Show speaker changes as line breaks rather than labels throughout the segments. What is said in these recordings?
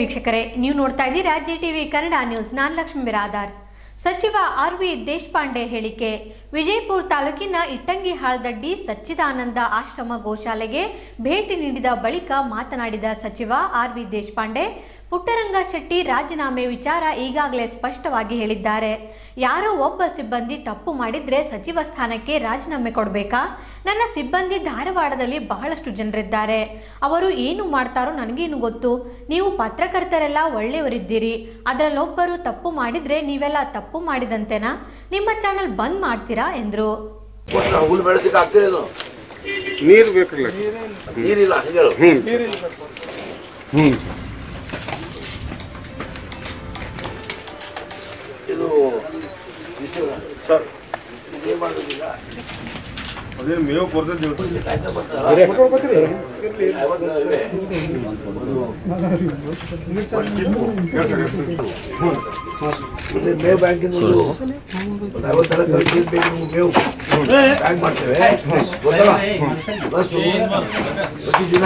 ವೀಕ್ಷಕರೇ, ನೀವು ನೋಡ್ತಾ ಇದ್ದೀರಾ ಜಿ ಟಿವಿ ಕನ್ನಡ ನ್ಯೂಸ್. ನಾನು ಲಕ್ಷ್ಮೀ ಬಿರಾದಾರ್ ಸಚಿವ ಆರ್ ವಿ ದೇಶಪಾಂಡೆ ಹೇಳಿಕೆ, ವಿಜಯಪುರ ತಾಲೂಕಿನ ಇಟ್ಟಂಗಿ ಹಾಳ್ದಡ್ಡಿ ಸಚ್ಚಿದಾನಂದ ಆಶ್ರಮ ಗೋಶಾಲೆಗೆ ಭೇಟಿ ನೀಡಿದ ಬಳಿಕ ಮಾತನಾಡಿದ ಸಚಿವ ಆರ್ ವಿ ದೇಶಪಾಂಡೆ ಪುಟ್ಟರಂಗ ಶೆಟ್ಟಿ ರಾಜೀನಾಮೆ ವಿಚಾರ ಈಗಾಗಲೇ ಸ್ಪಷ್ಟವಾಗಿ ಹೇಳಿದ್ದಾರೆ. ಯಾರೋ ಒಬ್ಬ ಸಿಬ್ಬಂದಿ ತಪ್ಪು ಮಾಡಿದ್ರೆ ಸಚಿವ ಸ್ಥಾನಕ್ಕೆ ರಾಜೀನಾಮೆ ಕೊಡಬೇಕಾ? ನನ್ನ ಸಿಬ್ಬಂದಿ ಧಾರವಾಡದಲ್ಲಿ ಬಹಳಷ್ಟು ಜನರಿದ್ದಾರೆ. ಅವರು ಏನು ಮಾಡ್ತಾರೋ ನನಗೇನು ಗೊತ್ತು. ನೀವು ಪತ್ರಕರ್ತರೆಲ್ಲ ಒಳ್ಳೆಯವರಿದ್ದೀರಿ. ಅದರಲ್ಲೊಬ್ಬರು ತಪ್ಪು ಮಾಡಿದ್ರೆ ನೀವೆಲ್ಲ ತಪ್ಪು ಮಾಡಿದಂತೆನಾ? ನಿಮ್ಮ ಚಾನಲ್ ಬಂದ್ ಮಾಡ್ತೀರಾ ಎಂದರು.
ನೀರು ಬೇಕಿಲ್ಲ
ನೀರಿಲ್ಲ ಸರ್ ಏನ್ ಮಾಡೋದಿಲ್ಲ
ಅದೇನು ಮೇವು ಕೊಡ್ತೈತೆ
ಕಾಯ್ದೆ ಬರ್ತಾರ? ಯಾವಾಗ ಇವೆ? ಇಲ್ಲಿ ಮೇವು ಬ್ಯಾಂಕಿಂದ ಒಂದು ಐವತ್ತರ ಕರೆಕ್ಟ್ ಬೇಕು ನಿಮ್ಗೆ ಮೇವು ಬ್ಯಾಂಕ್ ಮಾಡ್ತೇವೆ ಗೊತ್ತಲ್ಲ ಬಸ್ಸು ಪ್ರತಿದಿನ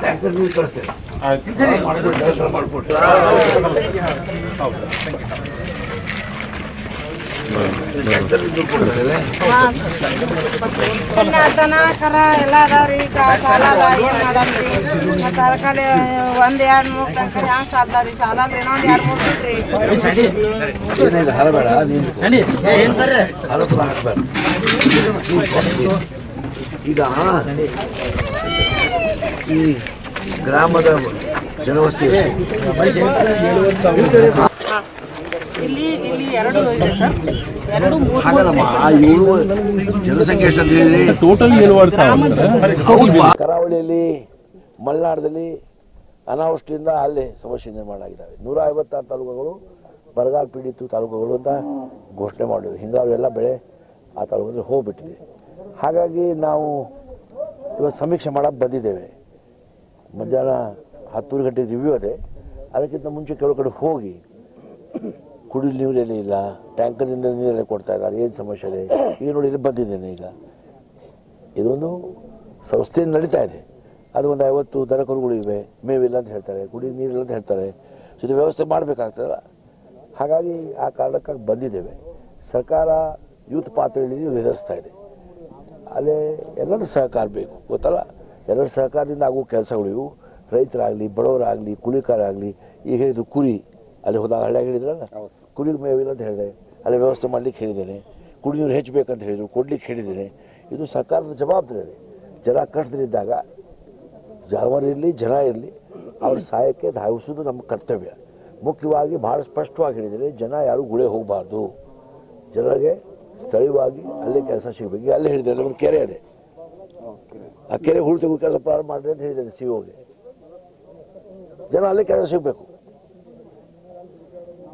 ಟ್ಯಾಂಕರ್ ನೀರು ಕಳಿಸ್ತೇವೆ
ಆಯ್ತು
ಮಾಡ್ಕೊಟ್ಟು ಕೆಲಸ ಮಾಡ್ಕೊಟ್ಟು ಟ್ಯಾಂಕರ್ ನೀರು
ಒಂದ್ ಸಾಲ
ಈಗ ಈ ಗ್ರಾಮದ ಜನವಸ್ತಿ?
ಇಲ್ಲಿ ಇಲ್ಲಿ ಎರಡು ಇದೆ ಸರ್. ಎರಡು ಮೂರು
ಹಾಗಲ್ಲಮ್ಮ ಆ ಏಳು ಜನಸಂಖ್ಯೆ ಎಷ್ಟು ಅಂತ ಹೇಳಿ
ಟೋಟಲ್ ಏಳುವರೆ ಸಾವಿರ
ಕರಾವಳಿಯಲ್ಲಿ ಮಲೆನಾಡದಲ್ಲಿ ಅನಾವೃಷ್ಟಿಯಿಂದ ಅಲ್ಲಿ ಸಮಸ್ಯೆ ನಿರ್ಮಾಣ ಆಗಿದ್ದಾವೆ. ನೂರ ಐವತ್ತಾರು ತಾಲೂಕುಗಳು ಬರಗಾಲ ಪೀಡಿತ ತಾಲೂಕುಗಳು ಅಂತ ಘೋಷಣೆ ಮಾಡಿದ್ವಿ ಹಿಂಗಾರು ಎಲ್ಲ ಬೆಳೆ ಆ ತಾಲೂಕಲ್ಲಿ ಹೋಗ್ಬಿಟ್ಟಿದೆ. ಹಾಗಾಗಿ ನಾವು ಇವತ್ತು ಸಮೀಕ್ಷೆ ಮಾಡಕ್ಕೆ ಬಂದಿದ್ದೇವೆ. ಮಧ್ಯಾಹ್ನ ಹತ್ತೂರು ಗಂಟೆ ರಿವ್ಯೂ ಅದೇ. ಅದಕ್ಕಿಂತ ಮುಂಚೆ ಕೆಲವು ಕಡೆ ಹೋಗಿ ಕುಡಿಯಲು ನೀರೆಲ್ಲ ಇಲ್ಲ, ಟ್ಯಾಂಕರ್ನಿಂದ ನೀರೆಲ್ಲ ಕೊಡ್ತಾ ಇದ್ದಾರೆ, ಏನು ಸಮಸ್ಯೆ ಇದೆ ಈಗ ನೋಡಿ ಇಲ್ಲಿ ಬಂದಿದ್ದೇನೆ ಈಗ. ಇದೊಂದು ಸಂಸ್ಥೆ ನಡೀತಾ ಇದೆ. ಅದು ಒಂದು ಐವತ್ತು ದನಕರುಗಳು ಇವೆ, ಮೇವಿಲ್ಲ ಅಂತ ಹೇಳ್ತಾರೆ ಕುಡಿ ನೀರಿಲ್ಲ ಅಂತ ಹೇಳ್ತಾರೆ. ಇದು ವ್ಯವಸ್ಥೆ ಮಾಡಬೇಕಾಗ್ತದಲ್ಲ? ಹಾಗಾಗಿ ಆ ಕಾರಣಕ್ಕಾಗಿ ಬಂದಿದ್ದೇವೆ. ಸರ್ಕಾರ ಯೂತ್ ಪಾತ್ರೆಯಲ್ಲಿ ವಿಧಿಸ್ತಾ ಇದೆ. ಅಲ್ಲೇ ಎಲ್ಲರ ಸಹಕಾರ ಬೇಕು, ಗೊತ್ತಲ್ಲ? ಎಲ್ಲರ ಸಹಕಾರದಿಂದ ಆಗುವ ಕೆಲಸಗಳು ಇವು. ರೈತರಾಗಲಿ, ಬಡವರಾಗಲಿ, ಕುಲಿಕಾರಾಗಲಿ, ಈಗ ಹೇಳಿದ್ರು ಕುರಿ, ಅಲ್ಲಿ ಹೋದಾಗ ಹಳ್ಳಿಯಾಗ ಹೇಳಿದ್ರಲ್ಲ? ಕುರಿ ಮೇವಿಲ್ಲ ಅಂತ ಹೇಳಿದೆ. ಅಲ್ಲಿ ವ್ಯವಸ್ಥೆ ಮಾಡಲಿಕ್ಕೆ ಹೇಳಿದ್ದೇನೆ. ಕುಡಿಯೋರು ಹೆಚ್ಚಬೇಕಂತ ಹೇಳಿದ್ರು. ಕೊಡ್ಲಿಕ್ಕೆ ಹೇಳಿದ್ದೇನೆ. ಇದು ಸರ್ಕಾರದ ಜವಾಬ್ದಾರಿ. ಜನ ಕಷ್ಟದಲ್ಲಿದ್ದಾಗ ಜಾನುವಾರು ಇರಲಿ, ಜನ ಇರಲಿ, ಅವ್ರ ಸಹಾಯಕ್ಕೆ ಧಾವಿಸೋದು ನಮ್ಮ ಕರ್ತವ್ಯ. ಮುಖ್ಯವಾಗಿ ಭಾಳ ಸ್ಪಷ್ಟವಾಗಿ ಹೇಳಿದರೆ ಜನ ಯಾರು ಗುಳೆ ಹೋಗಬಾರ್ದು. ಜನರಿಗೆ ಸ್ಥಳೀಯವಾಗಿ ಅಲ್ಲೇ ಕೆಲಸ ಸಿಗಬೇಕು. ಅಲ್ಲೇ ಹೇಳಿದ್ದಾರೆ ಒಂದು ಕೆರೆ ಇದೆ ಆ ಕೆರೆ ಹುಳು ತೆಗೆದು ಕೆಲಸ ಪ್ರಾರಂಭ ಮಾಡಿದೆ ಅಂತ ಹೇಳಿದ್ದಾರೆ ಸಿ ಓಗೆ ಜನ ಅಲ್ಲೇ ಕೆಲಸ ಸಿಗಬೇಕು.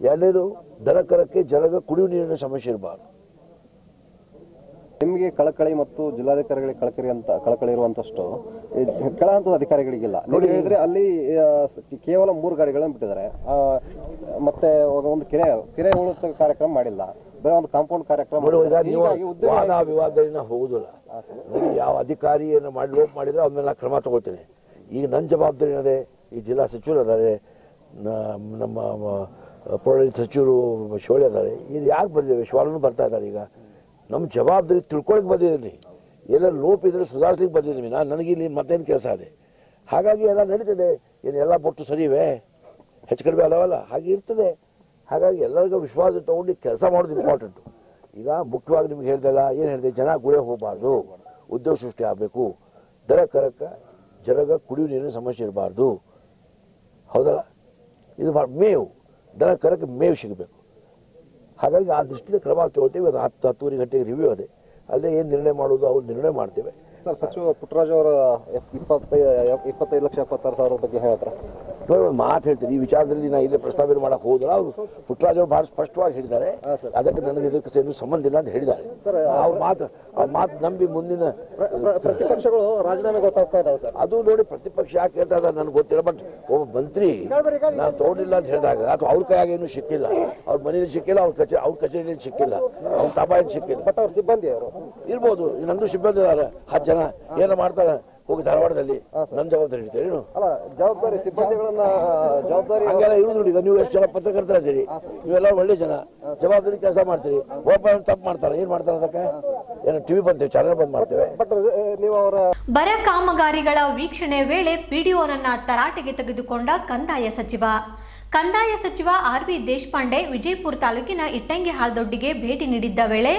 ಎರಡನೇದು ದನ ಕರಕ್ಕೆ ಜನಗ ಕುಡಿಯುವ ನೀರಿನ ಸಮಸ್ಯೆ ಇರಬಾರ್ದು.
ನಿಮಗೆ ಕಳಕಳಿ ಮತ್ತು ಜಿಲ್ಲಾಧಿಕಾರಿಗಳಿಗೆ ಕಳಕಳಿ ಅಂತ ಕಳಕಳಿ ಇರುವಂತಷ್ಟು ಕೆಳ ಹಂತದ ಅಧಿಕಾರಿಗಳಿಗಿಲ್ಲ. ನೋಡಿ ಹೇಳಿದ್ರೆ ಅಲ್ಲಿ ಕೇವಲ ಮೂರು ಗಾಡಿಗಳನ್ನು ಬಿಟ್ಟಿದ್ದಾರೆ. ಮತ್ತೆ ಒಂದು ಕೆರೆ ಕೆರೆ ಉಳಿತ ಕಾರ್ಯಕ್ರಮ ಮಾಡಿಲ್ಲ. ಬೇರೆ ಒಂದು ಕಾಂಪೌಂಡ್ ಕಾರ್ಯಕ್ರಮ
ವಾದ ವಿವಾದದಿಂದ ಹೋಗುದಿಲ್ಲ. ಯಾವ ಅಧಿಕಾರಿ ಏನು ಮಾಡಿ ಲೋಪ ಮಾಡಿದ್ರೆ ಅವ್ರ ಮೇಲೆ ಕ್ರಮ ತಗೊಳ್ತೇನೆ. ಈಗ ನನ್ನ ಜವಾಬ್ದಾರಿ ಏನದೆ? ಈ ಜಿಲ್ಲಾ ಸಚಿವರು ಅದಾರೆ ನಮ್ಮ ಪೌರಾಡಳಿತ ಸಚಿವರು ಶಿವಳ್ಳಿ ಇದ್ದಾರೆ ಇದು ಯಾಕೆ ಬಂದಿದ್ದೇವೆ ಶಿವಾಲನು ಬರ್ತಾ ಇದ್ದಾರೆ ಈಗ. ನಮ್ಮ ಜವಾಬ್ದಾರಿ ತಿಳ್ಕೊಳಕ್ಕೆ ಬಂದಿದ್ದೀನಿ. ಎಲ್ಲ ಲೋಪ ಇದ್ರೆ ಸುಧಾರಿಸ್ಲಿಕ್ಕೆ ಬಂದಿದ್ದೀನಿ. ನಾನು ನನಗೆ ಇಲ್ಲಿ ಮತ್ತೇನು ಕೆಲಸ ಇದೆ. ಹಾಗಾಗಿ ಎಲ್ಲ ನಡೀತದೆ. ಏನು ಎಲ್ಲ ಬೊಟ್ಟು ಸರಿವೆ? ಹೆಚ್ಚು ಕಡಿಮೆ ಅದಾವಲ್ಲ ಹಾಗೆ ಇರ್ತದೆ. ಹಾಗಾಗಿ ಎಲ್ಲರಿಗೂ ವಿಶ್ವಾಸ ತೊಗೊಂಡು ಕೆಲಸ ಮಾಡೋದು ಇಂಪಾರ್ಟೆಂಟು ಈಗ ಮುಖ್ಯವಾಗಿ ನಿಮ್ಗೆ ಹೇಳ್ದಲ್ಲ ಏನು ಹೇಳಿದೆ? ಜನ ಗುಳೆ ಹೋಗಬಾರ್ದು. ಉದ್ಯೋಗ ಸೃಷ್ಟಿ ಆಗಬೇಕು. ದರ ಕರಕ್ಕೆ ಜನಗ ಕುಡಿಯುವ ನೀರಿನ ಸಮಸ್ಯೆ ಇರಬಾರ್ದು. ಹೌದಲ್ಲ? ಇದು ಮೇವು. ದನ ಕರಕ್ಕೆ ಮೇವು ಸಿಗಬೇಕು. ಹಾಗಾಗಿ ಆ ದೃಷ್ಟಿಯಿಂದ ಕ್ರಮ ತಗೊಳ್ತೀವಿ. ಅದು ಹತ್ತು, ಹತ್ತೂವರೆ ಗಂಟೆಗೆ ರಿವ್ಯೂ ಅದೇ. ಅಲ್ಲೇ ಏನು ನಿರ್ಣಯ ಮಾಡೋದು ಅವ್ರು ನಿರ್ಣಯ ಮಾಡ್ತೇವೆ.
ಸರ್, ಸಚಿವ ಪುಟ್ಟರಾಜು ಅವರ ಇಪ್ಪತ್ತೈ ಇಪ್ಪತ್ತೈದು ಲಕ್ಷ ಎಪ್ಪತ್ತಾರು ಸಾವಿರದ ಬಗ್ಗೆ ಹೇಳ್ತಾರೆ.
ಒಂದು ಮಾತು ಹೇಳ್ತೀನಿ. ಈ ವಿಚಾರದಲ್ಲಿ ನಾ ಇಲ್ಲೇ ಪ್ರಸ್ತಾವನೆ ಮಾಡಕ್ಕೆ ಹೋದ್ರೆ ಅವರು ಪುಟ್ಟರಾಜ್ ಅವರು ಬಹಳ ಸ್ಪಷ್ಟವಾಗಿ ಹೇಳಿದ್ದಾರೆ. ಅದಕ್ಕೆ ನನಗೆ ಇದಕ್ಕೆ ಏನು ಸಂಬಂಧ ಇಲ್ಲ ಅಂತ ಹೇಳಿದ್ದಾರೆ. ಅವ್ರ ಮಾತು ಅವ್ರ ಮಾತು ನಂಬಿ ಮುಂದಿನ
ಪ್ರ- ಪ್ರ- ಪ್ರತಿಪಕ್ಷಗಳು ರಾಜೀನಾಮೆ ಗೊತ್ತಾಗ್ತಾ ಇದಾವೆ ಸರ್.
ಅದು ನೋಡಿ ಪ್ರತಿಪಕ್ಷ ಯಾಕೆ ಹೇಳ್ತಾ ಇದ್ದಾರೆ ನನಗೆ ಗೊತ್ತಿಲ್ಲ. ಬಟ್ ಒಬ್ಬ ಮಂತ್ರಿ ನಾನು ತೋಡಿಲ್ಲ ಅಂತ ಹೇಳಿದಾಗ ಅಥವಾ ಅವ್ರ ಕೈಯಾಗ ಏನು ಸಿಕ್ಕಿಲ್ಲ. ಅವ್ರ ಮನೇಲಿ ಸಿಕ್ಕಿಲ್ಲ ಅವ್ರ ಕಚೇರಿ ಅವ್ರ ಕಚೇರಿಯಲ್ಲಿ ಸಿಕ್ಕಿಲ್ಲ. ಅವ್ರ ತಾಬಾಯಲ್ಲಿ ಸಿಕ್ಕಿಲ್ಲ.
ಬಟ್ ಅವ್ರ ಸಿಬ್ಬಂದಿ ಅವರು.
ಇರ್ಬೋದು. ನಂದು ಸಿಬ್ಬಂದಿ ಇದಾರೆ. ಹತ್ತು ಜನ. ಏನೋ ಮಾಡ್ತಾರೆ? ಹೋಗಿ ಧಾರವಾಡದಲ್ಲಿ ನನ್ನ ಜವಾಬ್ದಾರಿ ಇಡ್ತೀರಿ
ಅಲ್ಲ ಜವಾಬ್ದಾರಿ ಸಿಬ್ಬಂದಿಗಳನ್ನ ಜವಾಬ್ದಾರಿ
ಹಂಗೆಲ್ಲ ಇರುವುದು ಈಗ ನೀವು ಎಷ್ಟು ಜನ ಪತ್ರಕರ್ತರಿದ್ದೀರಿ ನೀವೆಲ್ಲ ಒಳ್ಳೆ ಜನ. ಜವಾಬ್ದಾರಿ ಕೆಲಸ ಮಾಡ್ತೀರಿ. ಒಬ್ಬ ತಪ್ಪು ಮಾಡ್ತಾರೆ ಏನ್ ಮಾಡ್ತಾರೆ ಅದಕ್ಕೆ? ಏನು ಟಿವಿ ಬಂತೇವೆ ಚಾನಲ್ ಬಂದ್ ಮಾಡ್ತೇವೆ.
ಬಟ್ ನೀವು ಅವರ
ಬರ ಕಾಮಗಾರಿಗಳ ವೀಕ್ಷಣೆ ವೇಳೆ ಪಿಡಿಒನನ್ನ ತರಾಟೆಗೆ ತೆಗೆದುಕೊಂಡ ಕಂದಾಯ ಸಚಿವ. ಕಂದಾಯ ಸಚಿವ ಆರ್ ವಿ ದೇಶಪಾಂಡೆ ವಿಜಯಪುರ ತಾಲೂಕಿನ ಇಟ್ಟಂಗಿ ಹಾಳ್ದೊಡ್ಡಿಗೆ ಭೇಟಿ ನೀಡಿದ್ದ ವೇಳೆ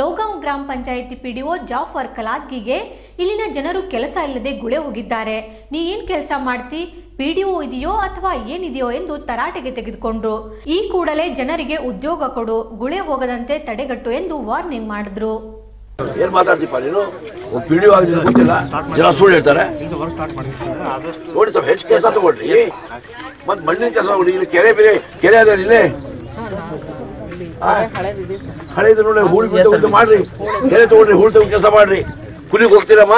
ಲೋಗಾಂವ್ ಗ್ರಾಮ ಪಂಚಾಯಿತಿ ಪಿಡಿಒ ಜಾಫರ್ ಕಲಾದ್ಗಿಗೆ ಇಲ್ಲಿನ ಜನರು ಕೆಲಸ ಇಲ್ಲದೆ ಗುಳೆ ಹೋಗಿದ್ದಾರೆ ನೀ ಏನ್ ಕೆಲಸ ಮಾಡ್ತಿ? ಪಿಡಿಒ ಇದೆಯೋ ಅಥವಾ ಏನಿದೆಯೋ ಎಂದು ತರಾಟೆಗೆ ತೆಗೆದುಕೊಂಡ್ರು. ಈ ಕೂಡಲೇ ಜನರಿಗೆ ಉದ್ಯೋಗ ಕೊಡು. ಗುಳೆ ಹೋಗದಂತೆ ತಡೆಗಟ್ಟು ಎಂದು ವಾರ್ನಿಂಗ್ ಮಾಡಿದ್ರು.
ಏನ್ ಮಾತಾಡ್ತೀಪ ನೀನು? ಪಿಡಿಒ ಆಗಿದೆ ಗೊತ್ತಿಲ್ಲ. ಜನ ಸುಳ್ಳು ಹೇಳ್ತಾರೆ. ನೋಡಿ ಸ್ವಲ್ಪ ಹೆಚ್ಚು ಕೆಲಸ ತಗೊಳ್ರಿ. ಮತ್ ಮಣ್ಣಿನ ಕೆಲಸ ತಗೊಳ್ಳಿ ಇಲ್ಲಿ ಕೆರೆ ಬೇರೆ, ಕೆರೆ ಅದ ಇಲ್ಲೇ ಹಳೆದು ನೋಡಿ ಹೂಳ್ ಬಿಟ್ಟು ಮಾಡ್ರಿ. ಕೆರೆ ತಗೊಳ್ರಿ ಹೂಳ್ ತಗೊಂಡು ಕೆಲಸ ಮಾಡ್ರಿ. ಕೂಲಿಗೆ ಹೋಗ್ತೀರಮ್ಮ?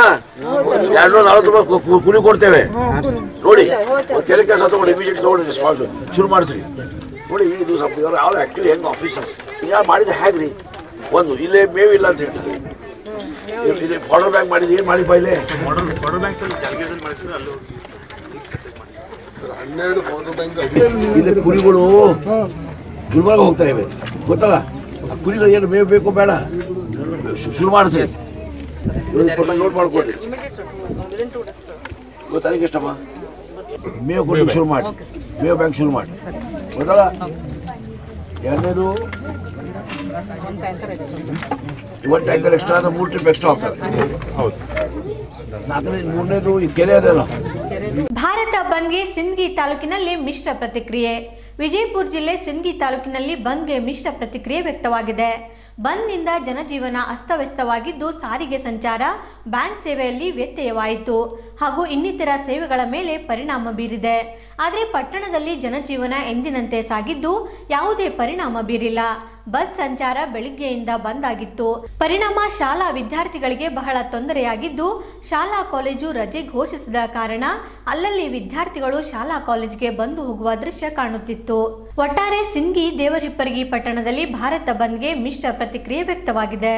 ಎರಡು ನಲವತ್ತು ರೂಪಾಯಿ ಕೂಲಿ ಕೊಡ್ತೇವೆ. ನೋಡಿ ಕೆಲ ಕೆಲಸ ತಗೊಂಡು ಇಮಿಡಿಯೇಟ್ ತಗೊಂಡು ಸ್ಪಾಟ್ ಶುರು ಮಾಡಿಸ್ರಿ. ನೋಡಿ ಇದು ಸ್ವಲ್ಪ ಅವ್ರು ಯಾವ ಆಕ್ಚುಲಿ ಹೆಂಗ್ ಆಫೀಸರ್ಸ್ ಈಗ ಮಾಡಿದ ಹೇಗ್ರಿ ಒಂದು, ಇಲ್ಲೇ ಮೇವು ಇಲ್ಲ ಅಂತ ಹೇಳ್ತಾರೆ. ಇಲ್ಲಿ- ಫಾರ್ಡರ್ ಬ್ಯಾಂಕ್ ಮಾಡಿದ್ದು ಏನು ಮಾಡಿ ಬೈಲೆ ಇಲ್ಲಿ ಕುರಿಗಳು ಗುಲ್ಬರ್ಗ ಹೋಗ್ತಾ ಇವೆ. ಗೊತ್ತಲ್ಲ? ಕುರಿಗಳು ಏನು ಮೇವು ಬೇಕು ಬೇಡ? ಶುರು ಮಾಡಿಸಿ ಗೊತ್ತಾಗ ಎಷ್ಟಮ್ಮ ಮೇವು ಕೊಡ್ಲಿಕ್ಕೆ ಶುರು ಮಾಡಿ. ಮೇವು ಬ್ಯಾಂಕ್ ಶುರು ಮಾಡಿ. ಗೊತ್ತಲ್ಲ? ಎರಡನೇದು? ಇವತ್ತು ಟ್ಯಾಂಕರ್ ಎಕ್ಸ್ಟ್ರಾ ಅಂದ್ರೆ ಮೂರು ಟ್ರಿಪ್ ಎಕ್ಸ್ಟ್ರಾ ಆಗ್ತದೆ. ಹೌದು. ನಾಲ್ಕನೇ ಮೂರನೇದು ಈ ಕೆರೆ ಅದಲ್ಲ
ಭಾರತ ಬಂದ್ಗೆ ಸಿಂದಗಿ ತಾಲೂಕಿನಲ್ಲಿ ಮಿಶ್ರ ಪ್ರತಿಕ್ರಿಯೆ. ವಿಜಯಪುರ ಜಿಲ್ಲೆ ಸಿಂದಗಿ ತಾಲೂಕಿನಲ್ಲಿ ಬಂದ್ಗೆ ಮಿಶ್ರ ಪ್ರತಿಕ್ರಿಯೆ ವ್ಯಕ್ತವಾಗಿದೆ. ಬಂದ್ನಿಂದ ಜನಜೀವನ ಅಸ್ತವ್ಯಸ್ತವಾಗಿದ್ದು ಸಾರಿಗೆ ಸಂಚಾರ ಬ್ಯಾಂಕ್ ಸೇವೆಯಲ್ಲಿ ವ್ಯತ್ಯಯವಾಯಿತು ಹಾಗೂ ಇನ್ನಿತರ ಸೇವೆಗಳ ಮೇಲೆ ಪರಿಣಾಮ ಬೀರಿದೆ. ಆದರೆ ಪಟ್ಟಣದಲ್ಲಿ ಜನಜೀವನ ಎಂದಿನಂತೆ ಸಾಗಿದ್ದು ಯಾವುದೇ ಪರಿಣಾಮ ಬೀರಿಲ್ಲ. ಬಸ್ ಸಂಚಾರ ಬೆಳಿಗ್ಗೆಯಿಂದ ಬಂದ್ ಆಗಿತ್ತು ಪರಿಣಾಮ ಶಾಲಾ ವಿದ್ಯಾರ್ಥಿಗಳಿಗೆ ಬಹಳ ತೊಂದರೆಯಾಗಿದ್ದು, ಶಾಲಾ ಕಾಲೇಜು ರಜೆ ಘೋಷಿಸಿದ ಕಾರಣ ಅಲ್ಲಲ್ಲಿ ವಿದ್ಯಾರ್ಥಿಗಳು ಶಾಲಾ ಕಾಲೇಜಿಗೆ ಬಂದು ಹೋಗುವ ದೃಶ್ಯ ಕಾಣುತ್ತಿತ್ತು. ಒಟ್ಟಾರೆ ಸಿಂಗಿ ದೇವರಿಪ್ಪರಿಗಿ ಪಟ್ಟಣದಲ್ಲಿ ಭಾರತ ಬಂದ್ಗೆ ಮಿಶ್ರ ಪ್ರತಿಕ್ರಿಯೆ ವ್ಯಕ್ತವಾಗಿದೆ.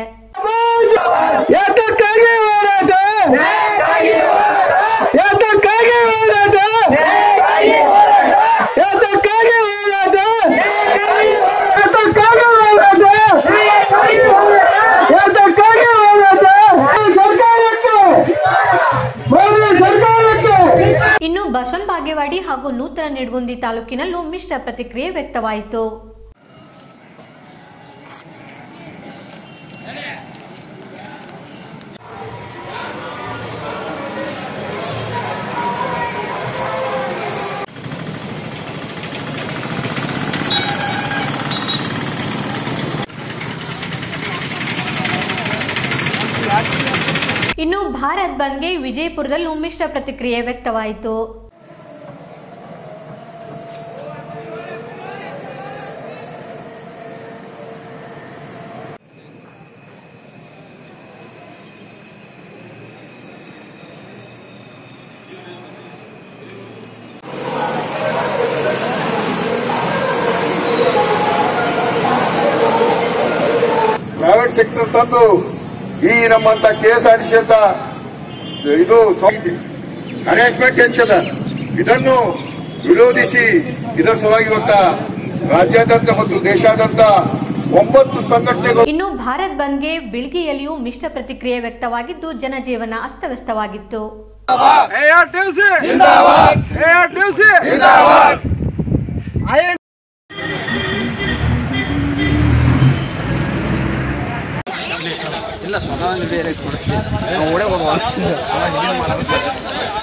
ಬಾಗೇವಾಡಿ ಹಾಗೂ ನೂತನ ನಿಡಗುಂದಿ ತಾಲೂಕಿನಲ್ಲೂ ಮಿಶ್ರ ಪ್ರತಿಕ್ರಿಯೆ ವ್ಯಕ್ತವಾಯಿತು. ಇನ್ನು ಭಾರತ್ ಬಂದ್ಗೆ ವಿಜಯಪುರದಲ್ಲೂ ಮಿಶ್ರ ಪ್ರತಿಕ್ರಿಯೆ ವ್ಯಕ್ತವಾಯಿತು.
ಸೆಕ್ಟರ್ ತಂದು ಈ ನಮ್ಮಂತ ಕೆ ಎಸ್ ಆರ್ ಟಿ ಅಂತ ಇದು ಮ್ಯಾನೇಜ್ಮೆಂಟ್ ಹೆಚ್ಚದ ಇದನ್ನು ವಿರೋಧಿಸಿ ಇದರ ಸಲುವಾಗಿ ಇವತ್ತ ರಾಜ್ಯಾದ್ಯಂತ ಮತ್ತು ದೇಶಾದ್ಯಂತ ಒಂಬತ್ತು ಸಂಘಟನೆಗಳು
ಇನ್ನು ಭಾರತ್ ಬಂದ್ಗೆ ಬಿಳ್ಗಿಯಲ್ಲಿಯೂ ಮಿಶ್ರ ಪ್ರತಿಕ್ರಿಯೆ ವ್ಯಕ್ತವಾಗಿದ್ದು ಜನಜೀವನ ಅಸ್ತವ್ಯಸ್ತವಾಗಿತ್ತು.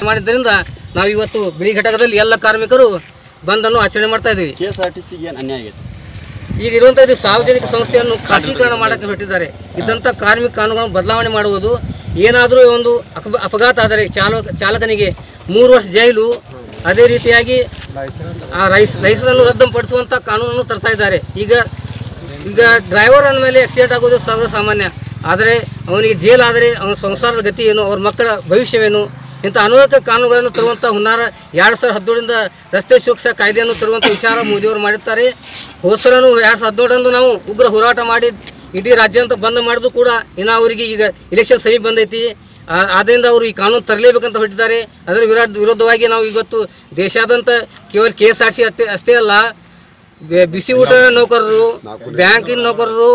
ಮಾಡಿದ್ದರಿಂದ ನಾವು ಇವತ್ತು ಬಿಳಿ ಘಟಕದಲ್ಲಿ ಎಲ್ಲ ಕಾರ್ಮಿಕರು ಬಂದನ್ನು ಆಚರಣೆ ಮಾಡ್ತಾ ಇದ್ದೀವಿ.
ಕೆ ಎಸ್ ಆರ್ ಟಿ ಸಿಗೆ ಏನು ಅನ್ಯಾಯ ಆಗೈತೆ?
ಈಗ ಇರುವಂಥ ಇದು ಸಾರ್ವಜನಿಕ ಸಂಸ್ಥೆಯನ್ನು ಖಾಸಗೀಕರಣ ಮಾಡಕ್ಕೆ ಹೊರಟಿದ್ದಾರೆ ಇದ್ದಂಥ ಕಾರ್ಮಿಕ ಕಾನೂನುಗಳನ್ನು ಬದಲಾವಣೆ ಮಾಡುವುದು ಏನಾದರೂ ಒಂದು ಅಪ- ಅಪಘಾತ ಆದರೆ ಚಾಲಕ ಚಾಲಕನಿಗೆ ಮೂರು ವರ್ಷ ಜೈಲು ಅದೇ ರೀತಿಯಾಗಿ ಆ ರೈಸ್ ರದ್ದು ರದ್ದುಪಡಿಸುವಂಥ ಕಾನೂನನ್ನು ತರ್ತಾ ಇದ್ದಾರೆ. ಈಗ ಈಗ ಡ್ರೈವರ್ ಅಂದ ಮೇಲೆ ಆಕ್ಸಿಡೆಂಟ್ ಆಗೋದು ಸರ್ವ ಸಾಮಾನ್ಯ ಆದರೆ ಅವನಿಗೆ ಜೇಲಾದರೆ ಅವನ ಸಂಸಾರದ ಗತಿ ಏನು, ಅವ್ರ ಮಕ್ಕಳ ಭವಿಷ್ಯವೇನು? ಇಂಥ ಅನೇಕ ಕಾನೂನುಗಳನ್ನು ತರುವಂಥ ಹುನ್ನಾರ ಎರಡು ಸಾವಿರದ ಹದಿನೇಳರಿಂದ ರಸ್ತೆ ಸುರಕ್ಷಾ ಕಾಯ್ದೆಯನ್ನು ತರುವಂಥ ವಿಚಾರ ಮೋದಿಯವರು ಮಾಡಿರ್ತಾರೆ. ಹೋಸರನು ಎರಡು ಸಾವಿರದ ಹದಿನೇಳರಂದು ನಾವು ಉಗ್ರ ಹೋರಾಟ ಮಾಡಿ ಇಡೀ ರಾಜ್ಯಾದ್ಯಂತ ಬಂದ್ ಮಾಡಿದ್ರು ಕೂಡ ಇನ್ನು ಅವರಿಗೆ ಈಗ ಇಲೆಕ್ಷನ್ ಸಮೀಪ ಬಂದೈತಿ. ಆದ್ದರಿಂದ ಅವರು ಈ ಕಾನೂನು ತರಲೇಬೇಕಂತ ಹೊರಟಿದ್ದಾರೆ. ಅದರ ವಿರೋಧ ವಿರುದ್ಧವಾಗಿ ನಾವು ಇವತ್ತು ದೇಶಾದ್ಯಂತ ಕೇವಲ ಕೆ ಎಸ್ ಆರ್ ಸಿ ಅಷ್ಟೇ ಅಷ್ಟೇ ಅಲ್ಲ ಬಿಸಿ ಊಟ ನೌಕರರು ಬ್ಯಾಂಕಿನ ನೌಕರರು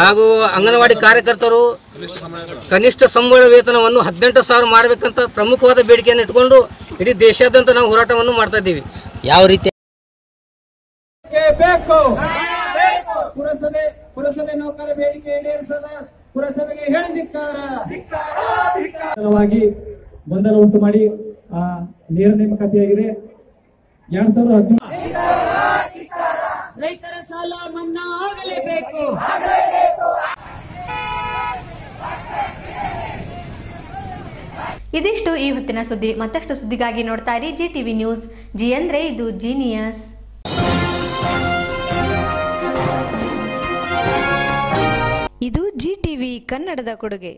ಹಾಗೂ ಅಂಗನವಾಡಿ ಕಾರ್ಯಕರ್ತರು ಕನಿಷ್ಠ ಸಂಬಳ ವೇತನವನ್ನು ಹದಿನೆಂಟು ಸಾವಿರ ಮಾಡಬೇಕಂತ ಪ್ರಮುಖವಾದ ಬೇಡಿಕೆಯನ್ನು ಇಟ್ಕೊಂಡು ಇಡೀ ದೇಶಾದ್ಯಂತ ನಾವು ಹೋರಾಟವನ್ನು ಮಾಡ್ತಾ ಇದ್ದೀವಿ.
ಯಾವ ರೀತಿ
ಬೇಕು. ಪುರಸಭೆ ಪುರಸಭೆ ನೌಕರ ಬೇಡಿಕೆ ಈಡೇರಿಸದ ಪುರಸಭೆಗೆ ಹೇಳಿದಿಕ್ಕಾರ ಗೊಂದಲ ಉಂಟು ಮಾಡಿ ನೇರ ನೇಮಕಾತಿಯಾಗಿದೆ. ಎರಡ್ ಸಾವಿರದ ಹದಿನೇಳು
ರೈತರ ಸಾಲ ಮನ್ನಾ ಆಗಲೇಬೇಕು
ಇದಿಷ್ಟು ಈ ಹೊತ್ತಿನ ಸುದ್ದಿ. ಮತ್ತಷ್ಟು ಸುದ್ದಿಗಾಗಿ ನೋಡ್ತಾ ಇರಿ ಜಿ ಟಿವಿ ನ್ಯೂಸ್. ಜಿ ಅಂದ್ರೆ ಇದು ಜೀನಿಯಸ್.
ಇದು ಜಿ ಟಿವಿ ಕನ್ನಡದ ಕೊಡುಗೆ.